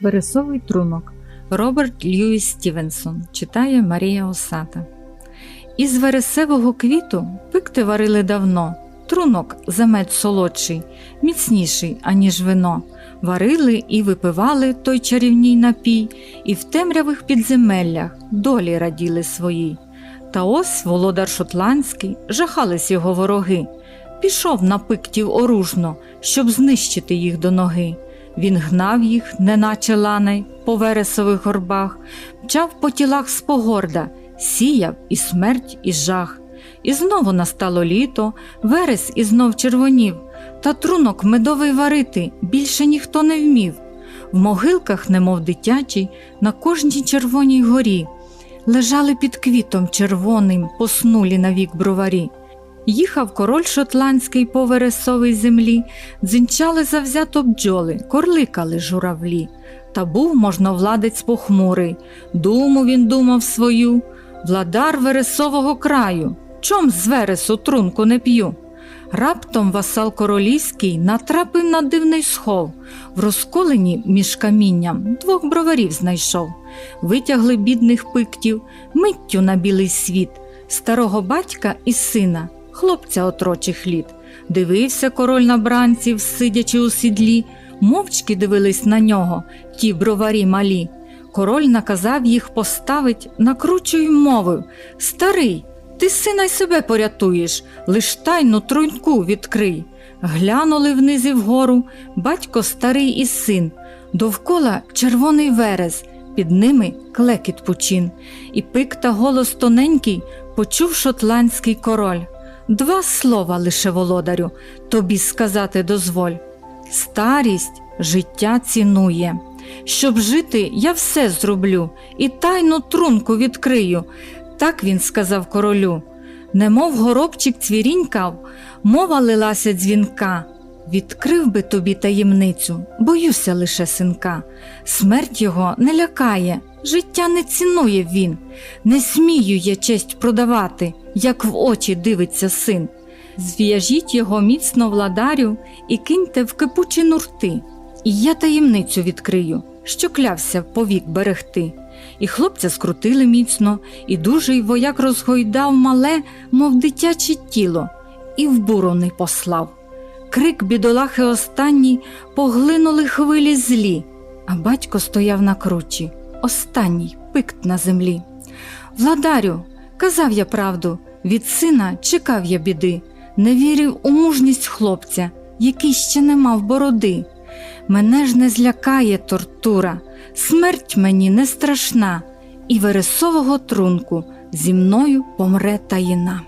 Вересовий трунок. Роберт Льюіс Стівенсон читає Марія Осата. Із вересевого квіту пикти варили давно. Трунок замет солодший, міцніший, аніж вино. Варили і випивали той чарівній напій, і в темрявих підземеллях долі раділи своїй. Та ось володар шотландський, жахались його вороги. Пішов на пиктів оружно, щоб знищити їх до ноги. Він гнав їх, неначе ланай, по вересових горбах, мчав по тілах з погорда, сіяв і смерть, і жах. І знову настало літо, верес і знов червонів, та трунок медовий варити більше ніхто не вмів. В могилках, немов дитячий, на кожній червоній горі лежали під квітом червоним, поснулі навік броварі. Їхав король шотландський по вересовій землі, дзинчали завзято бджоли, корликали журавлі. Та був можновладець похмурий, думу він думав свою, владар вересового краю, чом з вересу трунку не п'ю. Раптом васал королівський натрапив на дивний схов, в розколені між камінням двох броварів знайшов, витягли бідних пиктів, миттю на білий світ, старого батька і сина, хлопця отрочих літ. Дивився король на бранців, сидячи у сідлі, мовчки дивились на нього, ті броварі малі. Король наказав їх поставить, накручу й мовив Старий, ти сина й себе порятуєш, лиш тайну труньку відкрий. Глянули вниз і вгору, батько старий і син, довкола червоний верес, під ними клекіт пучин, і пик та голос тоненький почув шотландський король. Два слова лише володарю, тобі сказати дозволь. Старість життя цінує. Щоб жити, я все зроблю і тайну трунку відкрию. Так він сказав королю. Немов горобчик цвірінькав, мова лилася дзвінка. Відкрив би тобі таємницю, боюся лише синка. Смерть його не лякає, життя не цінує він. Не смію я честь продавати, як в очі дивиться син. Зв'яжіть його міцно владарю і киньте в кипучі нурти. І я таємницю відкрию, що клявся повік берегти. І хлопця скрутили міцно, і дужий вояк розгойдав мале, мов дитяче тіло, і в бурони послав. Крик бідолахи останній поглинули хвилі злі, а батько стояв на кручі, останній пикт на землі. Владарю, казав я правду, від сина чекав я біди, не вірив у мужність хлопця, який ще не мав бороди. Мене ж не злякає тортура, смерть мені не страшна, і вересового трунку зі мною помре таїна.